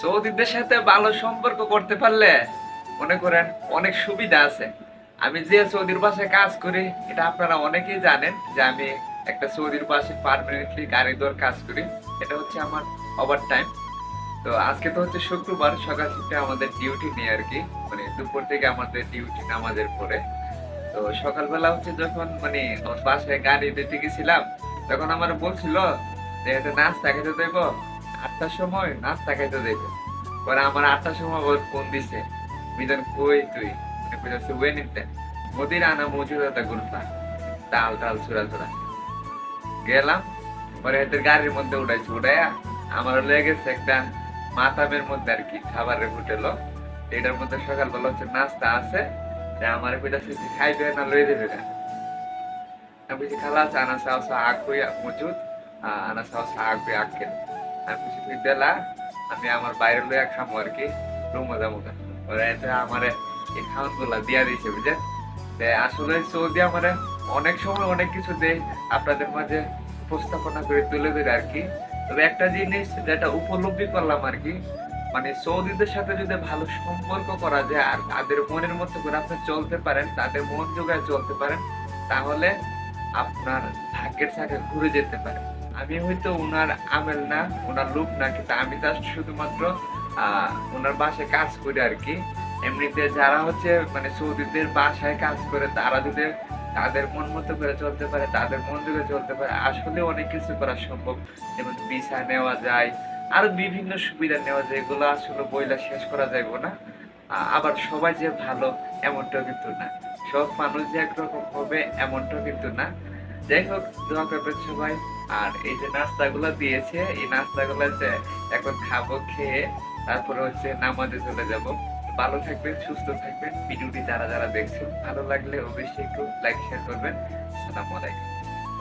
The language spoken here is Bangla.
সৌদিদের সাথে ভালো সম্পর্ক করতে পারলে মনে করেন অনেক সুবিধা আছে। আমি যে সৌদির বাসায় কাজ করি, এটা আপনারা অনেকেই জানেন যে আমি একটা সৌদির পাশে পারমানেন্টলি দর কাজ করি। এটা হচ্ছে আমার ওভার টাইম তো আজকে তো হচ্ছে শুক্রবার, সকাল থেকে আমাদের ডিউটি নেই আর কি। মানে দুপুর থেকে আমাদের ডিউটি নামাজের পরে। তো সকালবেলা হচ্ছে যখন মানে বাসায় গাড়ি দিতে গেছিলাম, তখন আমার বলছিল যে নাস্তা খেতে দেবো? আটটার সময় নাস্তা খাইতে দেবে পরে আমার আটটার সময় ওর ফোন দিছে, মিজান, কই তুই? কইতাছে ওয়ে নিতে মোদির আনা মজুদ একটা গুলফা তাল তাল চূড়া চূড়া গেলাম, পরে এদের গাড়ির মধ্যে উঠাইছি, উঠাইয়া আমার লেগেছে একটা মাতামের মধ্যে আর কি, খাবারের হোটেল। এটার মধ্যে সকালবেলা হচ্ছে নাস্তা আছে আমার কইতাছে যে খাইবে না লয়ে দেবে না। আমি বলছি খালাস আনা সাও সা আগ হই মজুদ আনা সাও সা আগ হই আগ বলছি তুই দেলা আমি আমার বাইরে লইয়া খামো আর কি রুমে যাব ওরা এতে আমারে এই খাওয়ানগুলা দিয়া দিয়েছে বুঝে আসলে সৌদি আমারে অনেক সময় অনেক কিছু দেয়, আপনাদের মাঝে উপস্থাপনা করে তুলে ধরে আর কি। তবে একটা জিনিস যেটা উপলব্ধি করলাম আর কি মানে সৌদিদের সাথে যদি ভালো সম্পর্ক করা যায় আর তাদের মনের মতো করে আপনি চলতে পারেন, তাদের মন যোগায় চলতে পারেন, তাহলে আপনার ভাগ্যের সাথে ঘুরে যেতে পারে। আমি হয়তো ওনার আমেল না ওনার লোক না, কিন্তু আমি জাস্ট শুধুমাত্র ওনার বাসায় কাজ করি আর কি। এমনিতে যারা হচ্ছে মানে সৌদিদের বাসায় কাজ করে, তারা যদি তাদের মন মতো করে চলতে পারে, তাদের মন যোগে চলতে পারে, আসলে অনেক কিছু করা সম্ভব। যেমন ভিসা নেওয়া যায়, আরও বিভিন্ন সুবিধা নেওয়া যায়, এগুলো আসলে বইলা শেষ করা যাইব না। আবার সবাই যে ভালো, এমনটাও কিন্তু না। সব মানুষ যে একরকম হবে, এমনটাও কিন্তু না। যাই হোক, দোয়া করবেন সবাই। আর এই যে নাস্তাগুলো দিয়েছে, এই নাস্তাগুলো যে এখন খাব খেয়ে তারপরে হচ্ছে নামাজে চলে যাব। ভালো থাকবেন, সুস্থ থাকবেন। ভিডিওটি যারা যারা দেখছেন, ভালো লাগলে অবশ্যই একটু লাইক শেয়ার করবেন। সালাম আলাইকুম।